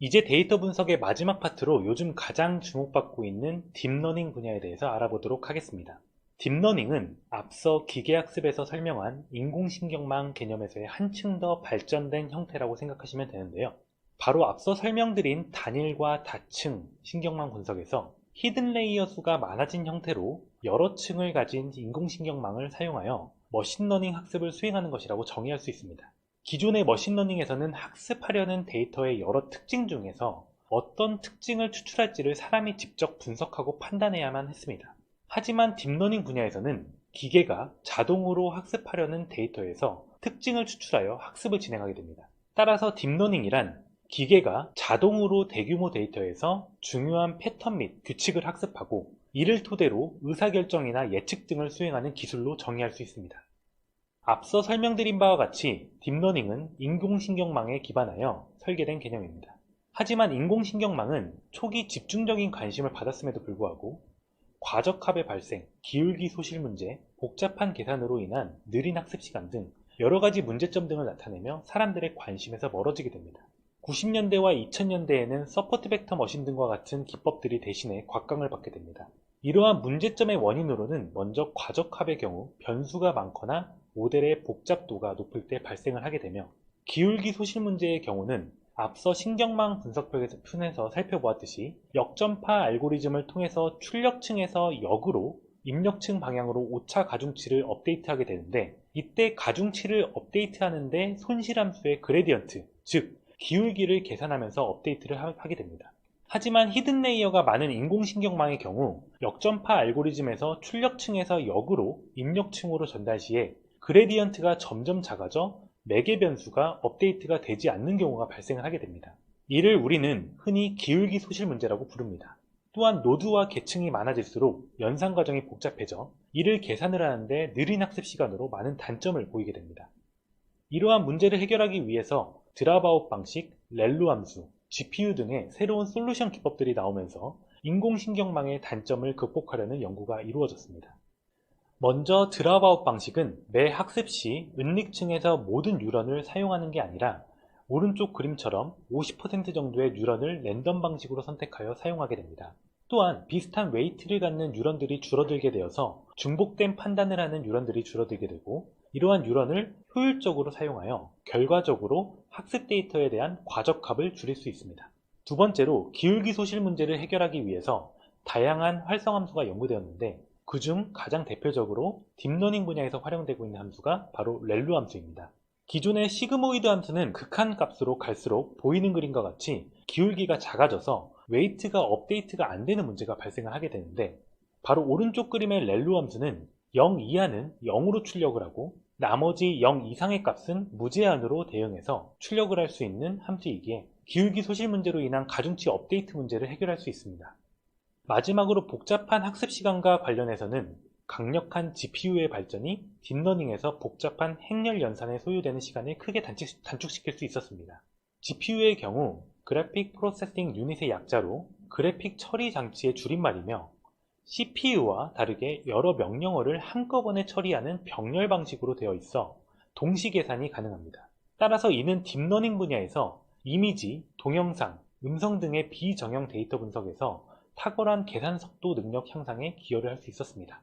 이제 데이터 분석의 마지막 파트로 요즘 가장 주목받고 있는 딥러닝 분야에 대해서 알아보도록 하겠습니다. 딥러닝은 앞서 기계학습에서 설명한 인공신경망 개념에서의 한층 더 발전된 형태라고 생각하시면 되는데요. 바로 앞서 설명드린 단일과 다층 신경망 분석에서 히든 레이어 수가 많아진 형태로 여러 층을 가진 인공신경망을 사용하여 머신러닝 학습을 수행하는 것이라고 정의할 수 있습니다. 기존의 머신러닝에서는 학습하려는 데이터의 여러 특징 중에서 어떤 특징을 추출할지를 사람이 직접 분석하고 판단해야만 했습니다. 하지만 딥러닝 분야에서는 기계가 자동으로 학습하려는 데이터에서 특징을 추출하여 학습을 진행하게 됩니다. 따라서 딥러닝이란 기계가 자동으로 대규모 데이터에서 중요한 패턴 및 규칙을 학습하고 이를 토대로 의사결정이나 예측 등을 수행하는 기술로 정의할 수 있습니다. 앞서 설명드린 바와 같이 딥러닝은 인공신경망에 기반하여 설계된 개념입니다. 하지만 인공신경망은 초기 집중적인 관심을 받았음에도 불구하고 과적합의 발생, 기울기 소실 문제, 복잡한 계산으로 인한 느린 학습 시간 등 여러 가지 문제점 등을 나타내며 사람들의 관심에서 멀어지게 됩니다. 90년대와 2000년대에는 서포트 벡터 머신 등과 같은 기법들이 대신에 곽강을 받게 됩니다. 이러한 문제점의 원인으로는 먼저 과적합의 경우 변수가 많거나 모델의 복잡도가 높을 때 발생을 하게 되며 기울기 소실 문제의 경우는 앞서 신경망 분석편에서 살펴보았듯이 역전파 알고리즘을 통해서 출력층에서 역으로 입력층 방향으로 오차 가중치를 업데이트하게 되는데 이때 가중치를 업데이트하는데 손실함수의 그레디언트, 즉 기울기를 계산하면서 업데이트를 하게 됩니다. 하지만 히든 레이어가 많은 인공신경망의 경우 역전파 알고리즘에서 출력층에서 역으로 입력층으로 전달 시에 그레디언트가 점점 작아져 매개 변수가 업데이트가 되지 않는 경우가 발생을 하게 됩니다. 이를 우리는 흔히 기울기 소실 문제라고 부릅니다. 또한 노드와 계층이 많아질수록 연산 과정이 복잡해져 이를 계산을 하는데 느린 학습 시간으로 많은 단점을 보이게 됩니다. 이러한 문제를 해결하기 위해서 드랍아웃 방식, 렐루 함수, GPU 등의 새로운 솔루션 기법들이 나오면서 인공신경망의 단점을 극복하려는 연구가 이루어졌습니다. 먼저 드랍아웃 방식은 매 학습 시 은닉층에서 모든 뉴런을 사용하는 게 아니라 오른쪽 그림처럼 50% 정도의 뉴런을 랜덤 방식으로 선택하여 사용하게 됩니다. 또한 비슷한 웨이트를 갖는 뉴런들이 줄어들게 되어서 중복된 판단을 하는 뉴런들이 줄어들게 되고 이러한 뉴런을 효율적으로 사용하여 결과적으로 학습 데이터에 대한 과적합을 줄일 수 있습니다. 두 번째로 기울기 소실 문제를 해결하기 위해서 다양한 활성 함수가 연구되었는데 그중 가장 대표적으로 딥러닝 분야에서 활용되고 있는 함수가 바로 렐루 함수입니다. 기존의 시그모이드 함수는 극한 값으로 갈수록 보이는 그림과 같이 기울기가 작아져서 웨이트가 업데이트가 안 되는 문제가 발생을 하게 되는데 바로 오른쪽 그림의 렐루 함수는 0 이하는 0으로 출력을 하고 나머지 0 이상의 값은 무제한으로 대응해서 출력을 할 수 있는 함수이기에 기울기 소실 문제로 인한 가중치 업데이트 문제를 해결할 수 있습니다. 마지막으로 복잡한 학습 시간과 관련해서는 강력한 GPU의 발전이 딥러닝에서 복잡한 행렬 연산에 소요되는 시간을 크게 단축 시킬 수 있었습니다. GPU의 경우 그래픽 프로세싱 유닛의 약자로 그래픽 처리 장치의 줄임말이며 CPU와 다르게 여러 명령어를 한꺼번에 처리하는 병렬 방식으로 되어 있어 동시 계산이 가능합니다. 따라서 이는 딥러닝 분야에서 이미지, 동영상, 음성 등의 비정형 데이터 분석에서 탁월한 계산 속도 능력 향상에 기여를 할 수 있었습니다.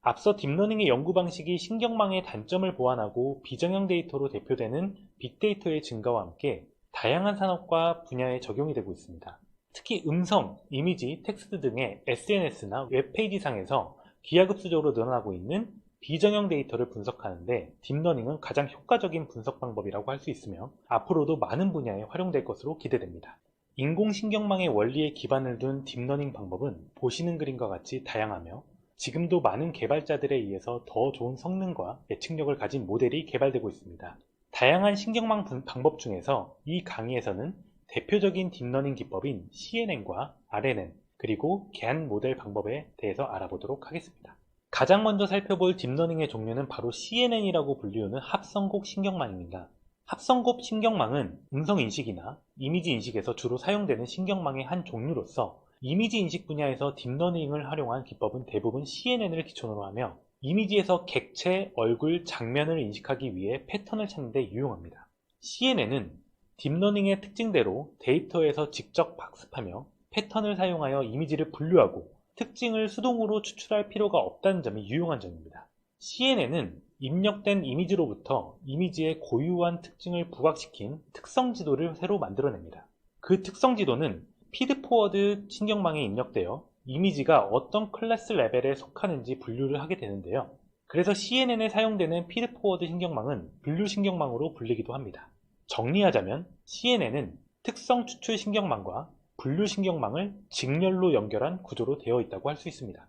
앞서 딥러닝의 연구 방식이 신경망의 단점을 보완하고 비정형 데이터로 대표되는 빅데이터의 증가와 함께 다양한 산업과 분야에 적용이 되고 있습니다. 특히 음성, 이미지, 텍스트 등의 SNS나 웹페이지 상에서 기하급수적으로 늘어나고 있는 비정형 데이터를 분석하는데 딥러닝은 가장 효과적인 분석 방법이라고 할 수 있으며 앞으로도 많은 분야에 활용될 것으로 기대됩니다. 인공신경망의 원리에 기반을 둔 딥러닝 방법은 보시는 그림과 같이 다양하며 지금도 많은 개발자들에 의해서 더 좋은 성능과 예측력을 가진 모델이 개발되고 있습니다. 다양한 신경망 방법 중에서 이 강의에서는 대표적인 딥러닝 기법인 CNN과 RNN 그리고 개한 모델 방법에 대해서 알아보도록 하겠습니다. 가장 먼저 살펴볼 딥러닝의 종류는 바로 CNN이라고 불리우는 합성곡 신경망입니다. 합성곱 신경망은 음성 인식이나 이미지 인식에서 주로 사용되는 신경망의 한 종류로서 이미지 인식 분야에서 딥러닝을 활용한 기법은 대부분 CNN을 기초로 하며 이미지에서 객체, 얼굴, 장면을 인식하기 위해 패턴을 찾는 데 유용합니다. CNN은 딥러닝의 특징대로 데이터에서 직접 학습하며 패턴을 사용하여 이미지를 분류하고 특징을 수동으로 추출할 필요가 없다는 점이 유용한 점입니다. CNN은 입력된 이미지로부터 이미지의 고유한 특징을 부각시킨 특성 지도를 새로 만들어냅니다. 그 특성 지도는 피드포워드 신경망에 입력되어 이미지가 어떤 클래스 레벨에 속하는지 분류를 하게 되는데요. 그래서 CNN에 사용되는 피드포워드 신경망은 분류 신경망으로 불리기도 합니다. 정리하자면 CNN은 특성 추출 신경망과 분류 신경망을 직렬로 연결한 구조로 되어 있다고 할 수 있습니다.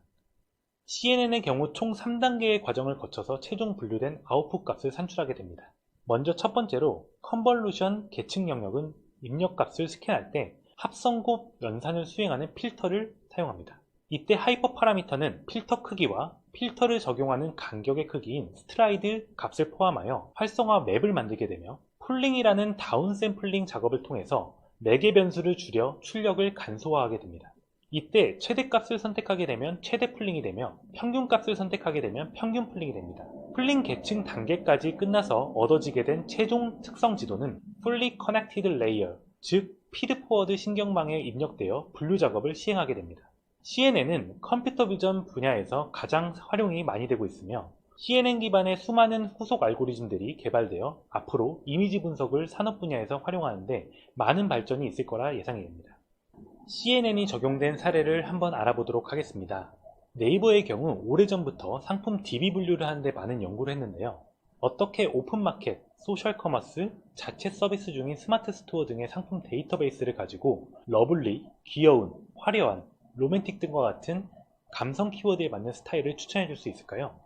CNN의 경우 총 3단계의 과정을 거쳐서 최종 분류된 아웃풋 값을 산출하게 됩니다. 먼저 첫 번째로 컨벌루션 계층 영역은 입력 값을 스캔할 때 합성곱 연산을 수행하는 필터를 사용합니다. 이때 하이퍼 파라미터는 필터 크기와 필터를 적용하는 간격의 크기인 스트라이드 값을 포함하여 활성화 맵을 만들게 되며 폴링이라는 다운 샘플링 작업을 통해서 매개 변수를 줄여 출력을 간소화하게 됩니다. 이때 최대값을 선택하게 되면 최대 풀링이 되며 평균값을 선택하게 되면 평균 풀링이 됩니다. 풀링 계층 단계까지 끝나서 얻어지게 된 최종 특성 지도는 Fully Connected Layer, 즉 피드포워드 신경망에 입력되어 분류 작업을 시행하게 됩니다. CNN은 컴퓨터 비전 분야에서 가장 활용이 많이 되고 있으며 CNN 기반의 수많은 후속 알고리즘들이 개발되어 앞으로 이미지 분석을 산업 분야에서 활용하는데 많은 발전이 있을 거라 예상이 됩니다. CNN이 적용된 사례를 한번 알아보도록 하겠습니다. 네이버의 경우 오래전부터 상품 DB 분류를 하는데 많은 연구를 했는데요. 어떻게 오픈마켓, 소셜 커머스, 자체 서비스 중인 스마트 스토어 등의 상품 데이터베이스를 가지고 러블리, 귀여운, 화려한, 로맨틱 등과 같은 감성 키워드에 맞는 스타일을 추천해 줄 수 있을까요?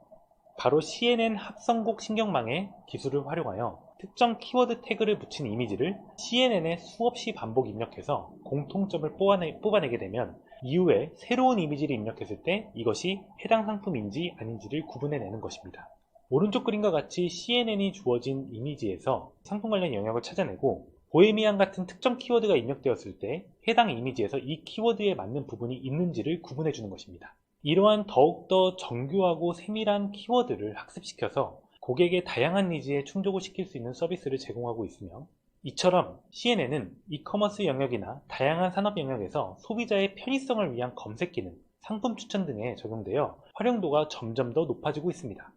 바로 CNN 합성곡 신경망의 기술을 활용하여 특정 키워드 태그를 붙인 이미지를 CNN에 수없이 반복 입력해서 공통점을 뽑아내, 뽑아내게 되면 이후에 새로운 이미지를 입력했을 때 이것이 해당 상품인지 아닌지를 구분해내는 것입니다. 오른쪽 그림과 같이 CNN이 주어진 이미지에서 상품 관련 영역을 찾아내고 보헤미안 같은 특정 키워드가 입력되었을 때 해당 이미지에서 이 키워드에 맞는 부분이 있는지를 구분해 주는 것입니다. 이러한 더욱더 정교하고 세밀한 키워드를 학습시켜서 고객의 다양한 니즈에 충족을 시킬 수 있는 서비스를 제공하고 있으며 이처럼 CNN은 이커머스 영역이나 다양한 산업 영역에서 소비자의 편의성을 위한 검색 기능, 상품 추천 등에 적용되어 활용도가 점점 더 높아지고 있습니다.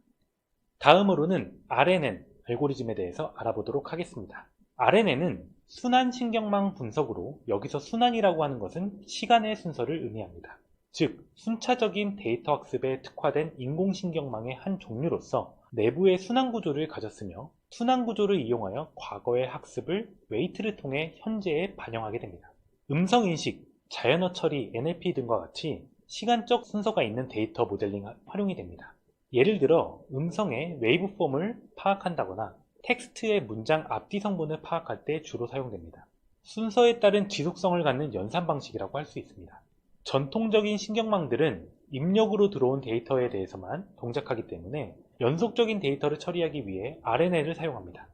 다음으로는 RNN 알고리즘에 대해서 알아보도록 하겠습니다. RNN은 순환 신경망 분석으로 여기서 순환이라고 하는 것은 시간의 순서를 의미합니다. 즉, 순차적인 데이터 학습에 특화된 인공신경망의 한 종류로서 내부의 순환 구조를 가졌으며 순환 구조를 이용하여 과거의 학습을 웨이트를 통해 현재에 반영하게 됩니다. 음성 인식, 자연어 처리, NLP 등과 같이 시간적 순서가 있는 데이터 모델링 활용이 됩니다. 예를 들어 음성의 웨이브 폼을 파악한다거나 텍스트의 문장 앞뒤 성분을 파악할 때 주로 사용됩니다. 순서에 따른 지속성을 갖는 연산 방식이라고 할 수 있습니다. 전통적인 신경망들은 입력으로 들어온 데이터에 대해서만 동작하기 때문에 연속적인 데이터를 처리하기 위해 RNN을 사용합니다.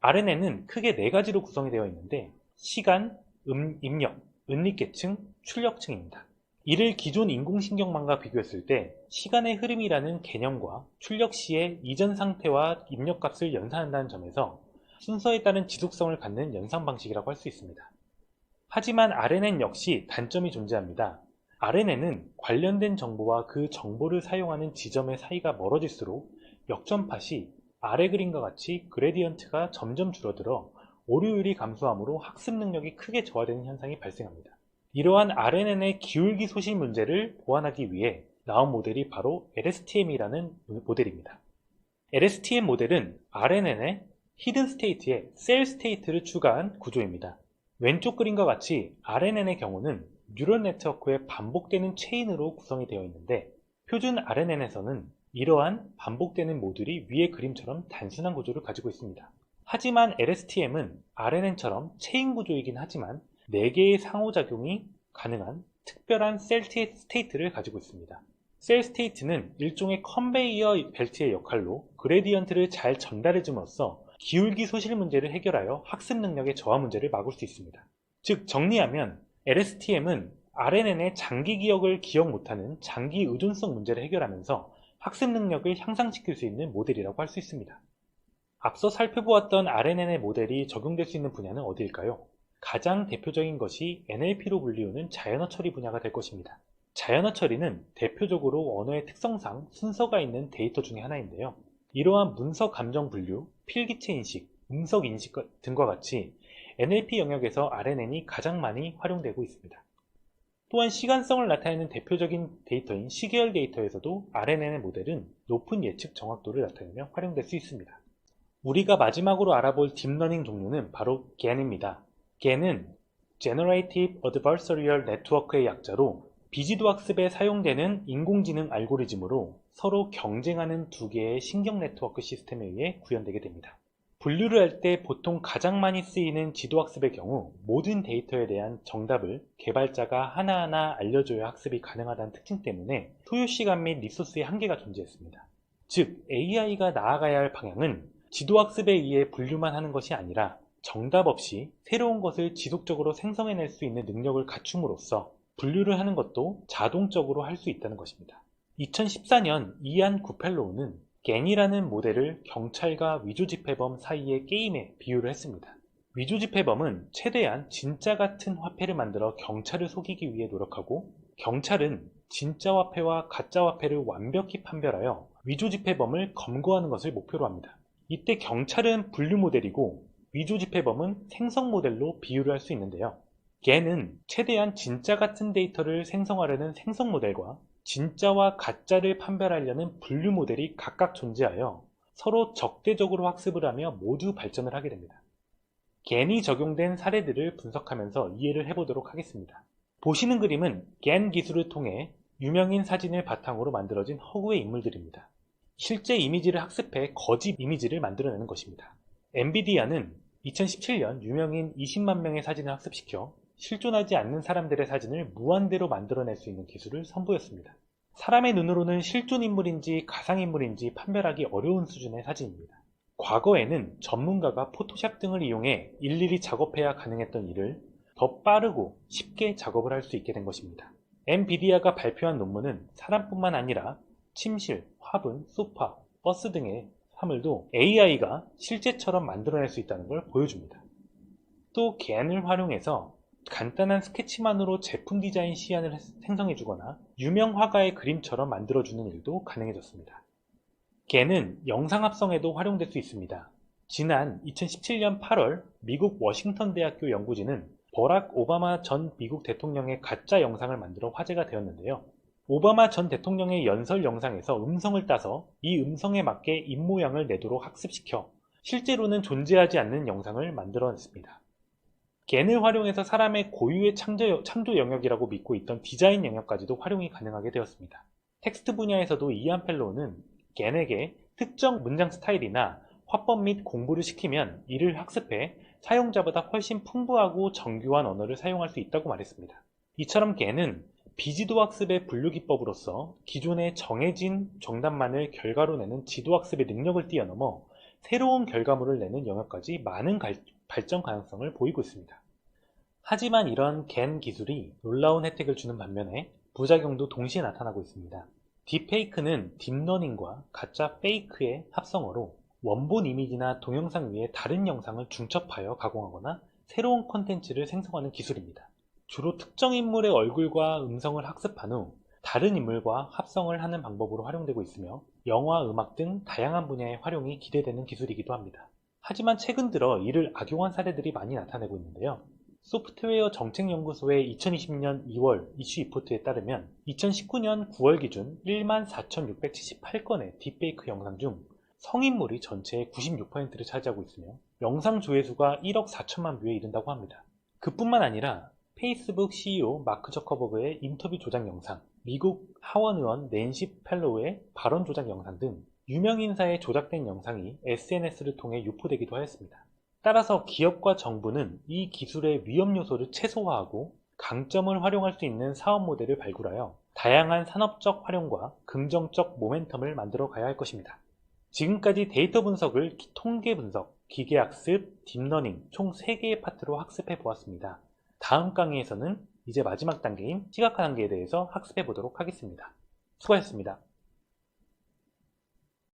RNN은 크게 네 가지로 구성이 되어 있는데 시간, 음, 입력, 은립계층, 출력층입니다. 이를 기존 인공신경망과 비교했을 때 시간의 흐름이라는 개념과 출력 시의 이전 상태와 입력값을 연산한다는 점에서 순서에 따른 지속성을 갖는 연산 방식이라고 할 수 있습니다. 하지만 RNN 역시 단점이 존재합니다. RNN은 관련된 정보와 그 정보를 사용하는 지점의 사이가 멀어질수록 역전팟이 아래 그림과 같이 그레디언트가 점점 줄어들어 오류율이 감소하므로 학습 능력이 크게 저하되는 현상이 발생합니다. 이러한 RNN의 기울기 소실 문제를 보완하기 위해 나온 모델이 바로 LSTM이라는 모델입니다. LSTM 모델은 RNN의 히든 스테이트에 셀 스테이트를 추가한 구조입니다. 왼쪽 그림과 같이 RNN의 경우는 뉴럴 네트워크의 반복되는 체인으로 구성이 되어 있는데 표준 RNN에서는 이러한 반복되는 모듈이 위의 그림처럼 단순한 구조를 가지고 있습니다. 하지만 LSTM은 RNN처럼 체인 구조이긴 하지만 4개의 상호작용이 가능한 특별한 셀 스테이트를 가지고 있습니다. 셀 스테이트는 일종의 컨베이어 벨트의 역할로 그레디언트를 잘 전달해줌으로써 기울기 소실 문제를 해결하여 학습 능력의 저하 문제를 막을 수 있습니다. 즉 정리하면 LSTM은 RNN의 장기 기억을 기억 못하는 장기 의존성 문제를 해결하면서 학습 능력을 향상시킬 수 있는 모델이라고 할 수 있습니다. 앞서 살펴보았던 RNN의 모델이 적용될 수 있는 분야는 어디일까요? 가장 대표적인 것이 NLP로 불리우는 자연어 처리 분야가 될 것입니다. 자연어 처리는 대표적으로 언어의 특성상 순서가 있는 데이터 중의 하나인데요. 이러한 문서 감정 분류, 필기체 인식, 음석 인식 등과 같이 NLP 영역에서 RNN이 가장 많이 활용되고 있습니다. 또한 시간성을 나타내는 대표적인 데이터인 시계열 데이터에서도 RNN의 모델은 높은 예측 정확도를 나타내며 활용될 수 있습니다. 우리가 마지막으로 알아볼 딥러닝 종류는 바로 GAN입니다. GAN은 Generative Adversarial Network의 약자로 비지도 학습에 사용되는 인공지능 알고리즘으로 서로 경쟁하는 두 개의 신경 네트워크 시스템에 의해 구현되게 됩니다. 분류를 할 때 보통 가장 많이 쓰이는 지도학습의 경우 모든 데이터에 대한 정답을 개발자가 하나하나 알려줘야 학습이 가능하다는 특징 때문에 소요 시간 및 리소스의 한계가 존재했습니다. 즉 AI가 나아가야 할 방향은 지도학습에 의해 분류만 하는 것이 아니라 정답 없이 새로운 것을 지속적으로 생성해낼 수 있는 능력을 갖춤으로써 분류를 하는 것도 자동적으로 할 수 있다는 것입니다. 2014년 이안 구펠로우는 겐이라는 모델을 경찰과 위조지폐범 사이의 게임에 비유를 했습니다. 위조지폐범은 최대한 진짜 같은 화폐를 만들어 경찰을 속이기 위해 노력하고 경찰은 진짜 화폐와 가짜 화폐를 완벽히 판별하여 위조지폐범을 검거하는 것을 목표로 합니다. 이때 경찰은 분류 모델이고 위조지폐범은 생성 모델로 비유를 할 수 있는데요. 겐은 최대한 진짜 같은 데이터를 생성하려는 생성 모델과 진짜와 가짜를 판별하려는 분류 모델이 각각 존재하여 서로 적대적으로 학습을 하며 모두 발전을 하게 됩니다. 겐이 적용된 사례들을 분석하면서 이해를 해보도록 하겠습니다. 보시는 그림은 겐 기술을 통해 유명인 사진을 바탕으로 만들어진 허구의 인물들입니다. 실제 이미지를 학습해 거짓 이미지를 만들어내는 것입니다. 엔비디아는 2017년 유명인 20만 명의 사진을 학습시켜 실존하지 않는 사람들의 사진을 무한대로 만들어낼 수 있는 기술을 선보였습니다. 사람의 눈으로는 실존 인물인지 가상 인물인지 판별하기 어려운 수준의 사진입니다. 과거에는 전문가가 포토샵 등을 이용해 일일이 작업해야 가능했던 일을 더 빠르고 쉽게 작업을 할 수 있게 된 것입니다. 엔비디아가 발표한 논문은 사람뿐만 아니라 침실, 화분, 소파, 버스 등의 사물도 AI가 실제처럼 만들어낼 수 있다는 걸 보여줍니다. 또 겐을 활용해서 간단한 스케치만으로 제품 디자인 시안을 생성해주거나 유명 화가의 그림처럼 만들어주는 일도 가능해졌습니다. 개는 영상 합성에도 활용될 수 있습니다. 지난 2017년 8월 미국 워싱턴 대학교 연구진은 버락 오바마 전 미국 대통령의 가짜 영상을 만들어 화제가 되었는데요. 오바마 전 대통령의 연설 영상에서 음성을 따서 이 음성에 맞게 입모양을 내도록 학습시켜 실제로는 존재하지 않는 영상을 만들어냈습니다. 겐을 활용해서 사람의 고유의 창조, 창조 영역이라고 믿고 있던 디자인 영역까지도 활용이 가능하게 되었습니다. 텍스트 분야에서도 이안 펠로우는 겐에게 특정 문장 스타일이나 화법 및 공부를 시키면 이를 학습해 사용자보다 훨씬 풍부하고 정교한 언어를 사용할 수 있다고 말했습니다. 이처럼 겐은 비지도 학습의 분류 기법으로서 기존의 정해진 정답만을 결과로 내는 지도 학습의 능력을 뛰어넘어 새로운 결과물을 내는 영역까지 많은 발전 가능성을 보이고 있습니다. 하지만 이런 겐 기술이 놀라운 혜택을 주는 반면에 부작용도 동시에 나타나고 있습니다. 딥페이크는 딥러닝과 가짜 페이크의 합성어로 원본 이미지나 동영상 위에 다른 영상을 중첩하여 가공하거나 새로운 콘텐츠를 생성하는 기술입니다. 주로 특정 인물의 얼굴과 음성을 학습한 후 다른 인물과 합성을 하는 방법으로 활용되고 있으며 영화, 음악 등 다양한 분야의 활용이 기대되는 기술이기도 합니다. 하지만 최근 들어 이를 악용한 사례들이 많이 나타나고 있는데요. 소프트웨어 정책연구소의 2020년 2월 이슈 리포트에 따르면 2019년 9월 기준 14,678건의 딥페이크 영상 중 성인물이 전체의 96%를 차지하고 있으며 영상 조회수가 1억 4천만 뷰에 이른다고 합니다. 그뿐만 아니라 페이스북 CEO 마크 저커버그의 인터뷰 조작 영상, 미국 하원 의원 낸시 펠로우의 발언 조작 영상 등 유명 인사의 조작된 영상이 SNS를 통해 유포되기도 하였습니다. 따라서 기업과 정부는 이 기술의 위험 요소를 최소화하고 강점을 활용할 수 있는 사업 모델을 발굴하여 다양한 산업적 활용과 긍정적 모멘텀을 만들어 가야 할 것입니다. 지금까지 데이터 분석을 통계 분석, 기계학습, 딥러닝 총 3개의 파트로 학습해 보았습니다. 다음 강의에서는 이제 마지막 단계인 시각화 단계에 대해서 학습해 보도록 하겠습니다. 수고하셨습니다.